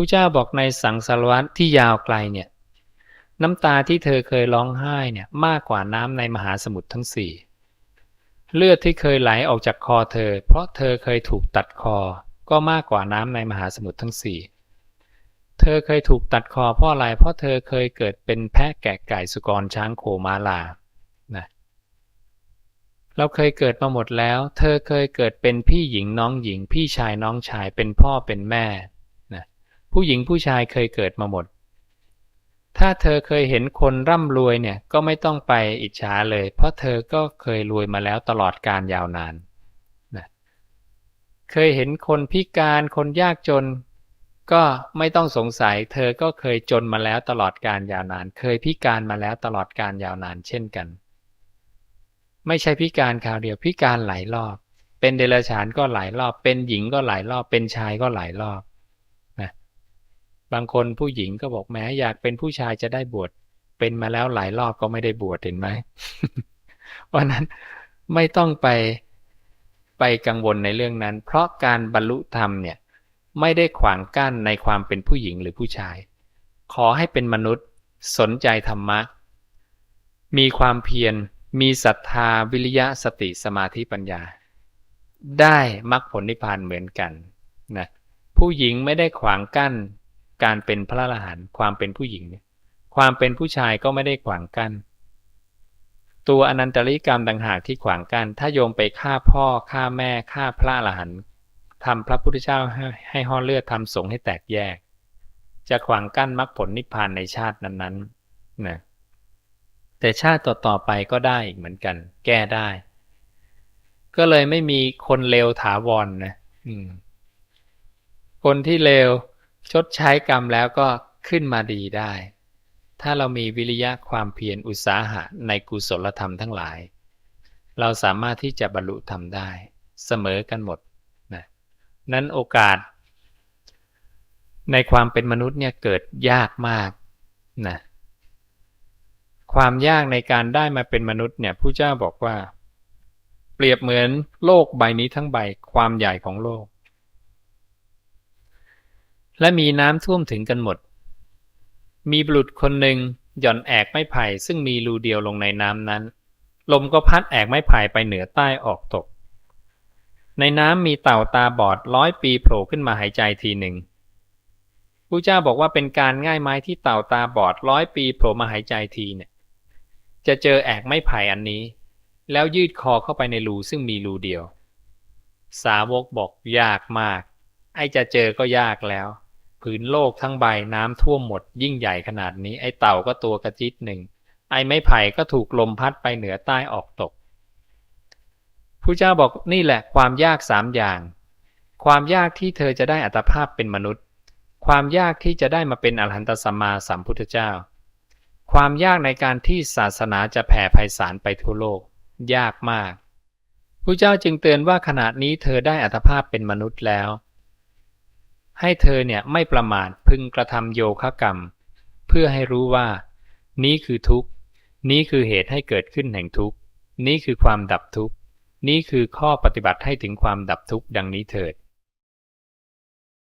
ผู้เจ้าบอกในสังสารวัตรที่ยาวไกลเนี่ยน้ำตาที่เธอเคยร้องไห้เนี่ยมากกว่าน้ำในมหาสมุทรทั้งสี่เลือดที่เคยไหลออกจากคอเธอ เพราะเธอเคยถูกตัดคอ ก็มากกว่าน้ำในมหาสมุทรทั้งสี่เธอเคยถูกตัดคอเพราะอะไร เพราะเธอเคยเกิดเป็นแพะแกะไก่สุกรช้างโคมาลานะเราเคยเกิดมาหมดแล้ว เธอเคยเกิดเป็นพี่หญิงน้องหญิง พี่ชายน้องชายเป็นพ่อเป็นแม่ ผู้หญิงผู้ชายเคยเกิดมาหมด ถ้าเธอเคยเห็นคนร่ำรวยเนี่ยก็ไม่ต้องไปอิจฉาเลย เพราะเธอก็เคยรวยมาแล้วตลอดการยาวนานนะเคยเห็นคนพิการคนยากจน ก็ไม่ต้องสงสัย เธอก็เคยจนมาแล้วตลอดการยาวนาน เคยพิการมาแล้วตลอดการยาวนานเช่นกัน ไม่ใช่พิการคราวเดียวพิการหลายรอบเป็นเดรัจฉานก็หลายรอบ เป็นหญิงก็หลายรอบ เป็นชายก็หลายรอบ บางคนผู้หญิงก็บอกแม้อยากเป็นผู้ชายจะได้บวชเป็นมาแล้วหลายรอบก็ไม่ได้บวชเห็นไหมเพราะนั้นไม่ต้องไปไปกังวลในเรื่องนั้น เพราะการบรรลุธรรมเนี่ยไม่ได้ขวางกั้นในความเป็นผู้หญิงหรือผู้ชาย ขอให้เป็นมนุษย์สนใจธรรมะ มีความเพียร มีศรัทธาวิริยะสติสมาธิปัญญา ได้มรรคผลนิพพานเหมือนกันนะผู้หญิงไม่ได้ขวางกั้น การเป็นพระอรหันต์ความเป็นผู้หญิงเนี่ยความเป็นผู้ชายก็ไม่ได้ขวางกั้นตัวอนันตริกรรมต่างหากที่ขวางกั้นถ้าโยมไปฆ่าพ่อฆ่าแม่ฆ่าพระอรหันต์ทำพระพุทธเจ้าให้ให้ห่อเลือดทำสงฆ์ให้แตกแยก จะขวางกั้นมรรคผลนิพพานในชาตินั้นๆนะแต่ชาติต่อๆไปก็ได้อีกเหมือนกัน แก้ได้ ก็เลยไม่มีคนเลวถาวรนนะคนที่เลว ชดใช้กรรมแล้วก็ขึ้นมาดีได้ ถ้าเรามีวิริยะความเพียรอุตสาหะในกุศลธรรมทั้งหลาย เราสามารถที่จะบรรลุธรรมได้เสมอกันหมดนะนั้นโอกาส ในความเป็นมนุษย์เนี่ยเกิดยากมากนะความยากในการได้มาเป็นมนุษย์เนี่ยผู้เจ้าบอกว่า เปรียบเหมือนโลกใบนี้ทั้งใบความใหญ่ของโลก และมีน้ำท่วมถึงกันหมด มีบุรุษคนหนึ่งหย่อนแอกไม้ไผ่ซึ่งมีรูเดียวลงในน้ำนั้น ลมก็พัดแอกไม้ไผ่ไปเหนือใต้ออกตก ในน้ำมีเต่าตาบอดร้อยปีโผล่ขึ้นมาหายใจทีหนึ่งผู้เจ้าบอกว่าเป็นการง่ายไม้ที่เต่าตาบอดร้อยปีโผล่มาหายใจทีเนี่ยจะเจอแอกไม้ไผ่อันนี้ แล้วยืดคอเข้าไปในรูซึ่งมีรูเดียว สาวกบอกยากมาก ไอจะเจอก็ยากแล้ว ผืนโลกทั้งใบน้ำท่วมหมดยิ่งใหญ่ขนาดนี้ไอเต่าก็ตัวกระจิตหนึ่ง ไอไม้ไผ่ก็ถูกลมพัดไปเหนือใต้ออกตกผู้เจ้าบอกนี่แหละความยากสามอย่าง ความยากที่เธอจะได้อัตภาพเป็นมนุษย์ ความยากที่จะได้มาเป็นอรหันตสัมมาสัมพุทธเจ้า ความยากในการที่ศาสนาจะแผ่ไพศาลไปทั่วโลก ยากมากผู้เจ้าจึงเตือนว่าขณะนี้เธอได้อัตภาพเป็นมนุษย์แล้ว ให้เธอเนี่ยไม่ประมาทพึงกระทำโยคะกรรม เพื่อให้รู้ว่า นี้คือทุกข์นี้คือเหตุให้เกิดขึ้นแห่งทุกข์นี้คือความดับทุกข์นี้คือข้อปฏิบัติให้ถึงความดับทุกข์ดังนี้เถิด